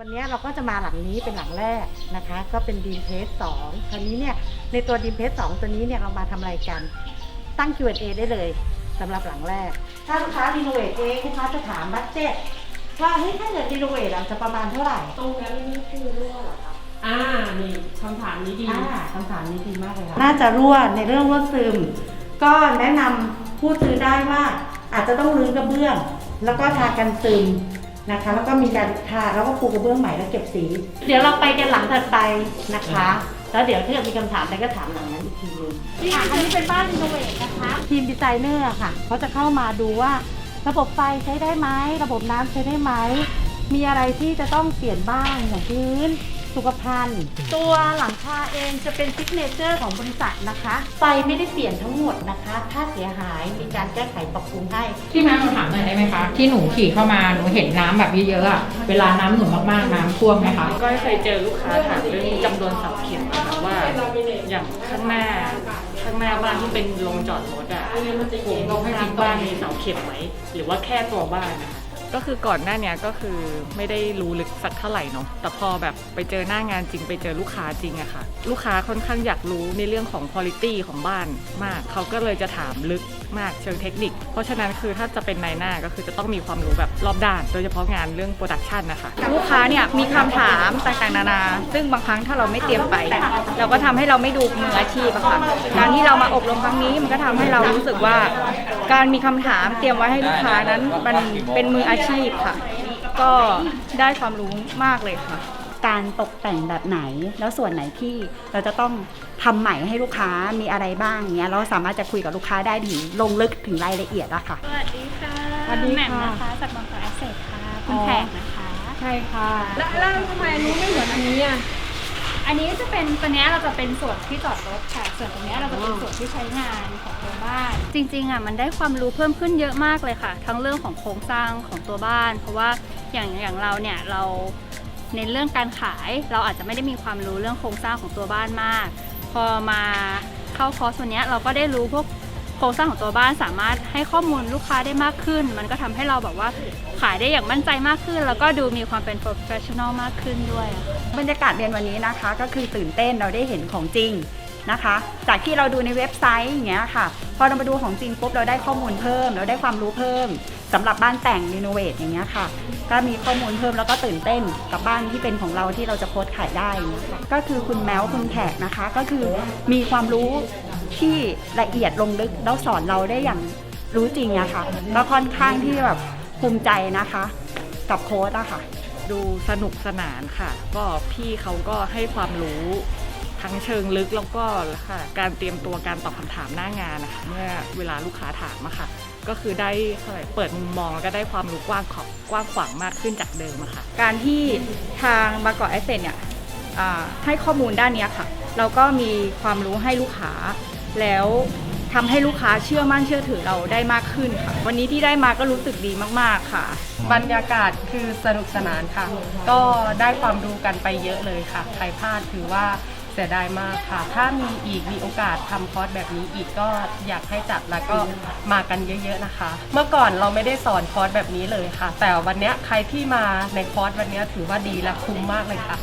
วันนี้เราก็จะมาหลังนี้เป็นหลังแรกนะคะ ก็เป็นดีมเพสสองคราวนี้เนี่ยในตัวดีมเพสสองตัวนี้เนี่ยเรามาทำอะไรกัน ตั้ง Q&A ได้เลยสำหรับหลังแรก ถ้าลูกค้ารีโนเวทเองลูกค้าจะถามบัตเจ็ตว่าเฮ้ยถ้าเกิดรีโนเวทเราจะประมาณเท่าไหร่ ตรงนั้นนี่คือรั่วเหรอคะอ่า นี่คำถามนี้ดี อ่าคำถามนี้ดีมากเลยค่ะน่าจะรั่วในเรื่องรั่วซึม ก็แนะนำผู้ซื้อได้ว่าอาจจะต้องรื้อกระเบื้อง แล้วก็ทากันซึม นะคะ แล้วก็มีการทาแล้วก็ปูกระเบื้องใหม่แล้วเก็บสี เดี๋ยวเราไปกันหลังถัดไปนะคะ แล้วเดี๋ยวถ้าเกิดมีคำถามอะไรก็ถามหลังนั้นอีกทีนึงอะอันนี้เป็นบ้านรีโนเวทนะคะ ทีมดีไซเนอร์อะค่ะเขาจะเข้ามาดูว่า ระบบไฟใช้ได้ไหมระบบน้ำใช้ได้ไหมมีอะไรที่จะต้องเปลี่ยนบ้างอย่างพื้น สุขภัณฑ์ ตัวหลังคาเองจะเป็นซิกเนเจอร์ของบริษัทนะคะ ไฟไม่ได้เปลี่ยนทั้งหมดนะคะ ถ้าเสียหายมีการแก้ไขปรับปรุงให้ พี่แม่มาถามหน่อยได้ไหมคะ ที่หนูขี่เข้ามาหนูเห็นน้ำแบบเยอะๆอะเวลาน้ำหนุนมากๆน้ำท่วมไหมคะ ก็เคยเจอลูกค้าถามเรื่องจำนวนเสาเข็มอะค่ะว่า อย่างข้างหน้า ข้างหน้าบ้านที่เป็นโรงจอดรถอะผมต้องให้ทิศบ้านมีเสาเข็มไหมหรือว่าแค่ตัวบ้านนะคะ ก็คือก่อนหน้าเนี้ยก็คือไม่ได้รู้ลึกสักเท่าไหร่เนาะแต่พอแบบไปเจอหน้างานจริงไปเจอลูกค้าจริงอะค่ะ ลูกค้าค่อนข้างอยากรู้ในเรื่องของคุณ i t y ของบ้านมากเขาก็เลยจะถามลึกมากเชิงเทคนิค เพราะฉะนั้นคือถ้าจะเป็นนายหน้าก็คือจะต้องมีความรู้แบบรอบด้าน โดยเฉพาะงานเรื่องโปรดักชันนะคะลูกค้าเนี่ยมีคำถามต่างๆนานา ซึ่งบางครั้งถ้าเราไม่เตรียมไป เราก็ทำให้เราไม่ดูมืออาชีพอะค่ะการที่เรามาอบรมครั้งนี้มันก็ทำให้เรารู้สึกว่า การมีคำถามเตรียมไว้ให้ลูกค้านั้นมันเป็นมืออาชีพค่ะ ก็ได้ความรู้มากเลยค่ะ การตกแต่งแบบไหน แล้วส่วนไหนที่เราจะต้องทำใหม่ให้ลูกค้ามีอะไรบ้างเงี้ยเราสามารถจะคุยกับลูกค้าได้ถึงลงลึกถึงรายละเอียดอะค่ะสวัสดีค่ะสวัสดีค่ะแหม่มนะคะจากบางกอกแอสเซทค่ะ คุณแขกนะคะ ใช่ค่ะ แล้วแล้วทำไมอันนี้ไม่เหมือนอันนี้อะ อันนี้จะเป็นตัวเนี้ยเราจะเป็นส่วนที่จอดรถค่ะ ส่วนตรงเนี้ยเราจะเป็นส่วนที่ใช้งานของตัวบ้าน จริงๆอะมันได้ความรู้เพิ่มขึ้นเยอะมากเลยค่ะ ทั้งเรื่องของโครงสร้างของตัวบ้าน เพราะว่าอย่างอย่างเราเนี่ยเราในเรื่องการขายเราอาจจะไม่ได้มีความรู้เรื่องโครงสร้างของตัวบ้านมาก พอมาเข้าคอร์สวันเนี้ยเราก็ได้รู้พวก โครงสร้างของตัวบ้านสามารถให้ข้อมูลลูกค้าได้มากขึ้น มันก็ทำให้เราแบบว่าขายได้อย่างมั่นใจมากขึ้น แล้วก็ดูมีความเป็น professional มากขึ้นด้วย บรรยากาศเรียนวันนี้นะคะ ก็คือตื่นเต้นเราได้เห็นของจริงนะคะ จากที่เราดูในเว็บไซต์อย่างเงี้ยค่ะ พอเรามาดูของจริงปุ๊บเราได้ข้อมูลเพิ่ม เราได้ความรู้เพิ่มสำหรับบ้านแต่งรีโนเวทอย่างเงี้ยค่ะก็มีข้อมูลเพิ่มแล้วก็ตื่นเต้นกับบ้านที่เป็นของเราที่เราจะโพสต์ขายได้ ก็คือคุณแมวคุณแขกนะคะ ก็คือมีความรู้ ที่ละเอียดลงลึกแล้วสอนเราได้อย่างรู้จริงอะค่ะก็ค่อนข้างที่แบบภูมิใจนะคะ กับโค้ดอะค่ะ ดูสนุกสนานค่ะ ก็พี่เขาก็ให้ความรู้ทั้งเชิงลึกแล้วก็ค่ะการเตรียมตัวการตอบคำถามหน้างานนะคะเมื่อเวลาลูกค้าถามอะค่ะ ก็คือได้เขาเรียกเปิดมุมมองแล้วก็ได้ความรู้กว้างขอบกว้างขวางมากขึ้นจากเดิมอะค่ะ การที่ทางบางกอกแอสเซนเนี่ยอ่าให้ข้อมูลด้านเนี้ยค่ะ เราก็มีความรู้ให้ลูกค้า แล้วทำให้ลูกค้าเชื่อมั่นเชื่อถือเราได้มากขึ้นค่ะ วันนี้ที่ได้มาก็รู้สึกดีมากๆค่ะ บรรยากาศคือสนุกสนานค่ะ ก็ได้ความรู้กันไปเยอะเลยค่ะ ใครพลาดถือว่า เสียดายมากค่ะ ถ้ามีอีกมีโอกาสทำคอร์สแบบนี้อีกก็อยากให้จัดแล้วก็มากันเยอะๆนะคะ เมื่อก่อนเราไม่ได้สอนคอร์สแบบนี้เลยค่ะ แต่วันนี้ใครที่มาในคอร์สวันนี้ถือว่าดีและคุ้มมากเลยค่ะ